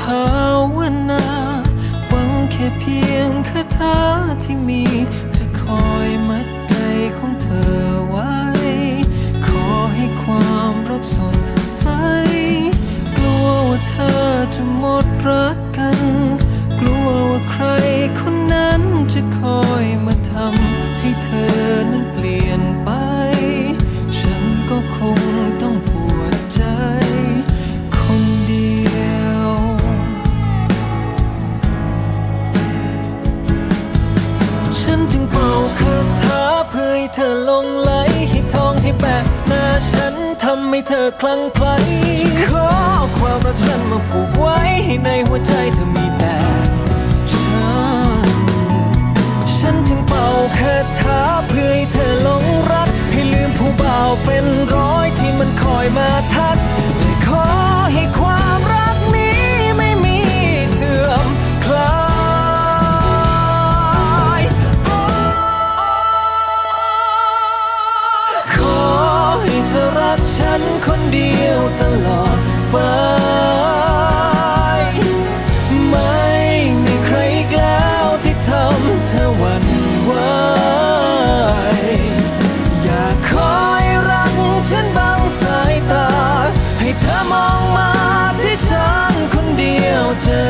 ภาวนา หวังแค่เพียงคาถาที่มี จะคอยมัดใจของเธอไว้ ขอให้ความรักสด เธอลงไหลให้ทองที่แปะหน้าฉันทำให้เธอคลั่งไคล้ขอเอความรักฉันมาผูกไว้ให้ในหัวใจเธอมีแต่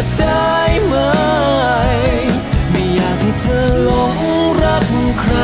ดได้ไหม ไม่อยากให้เธอหลงรักใคร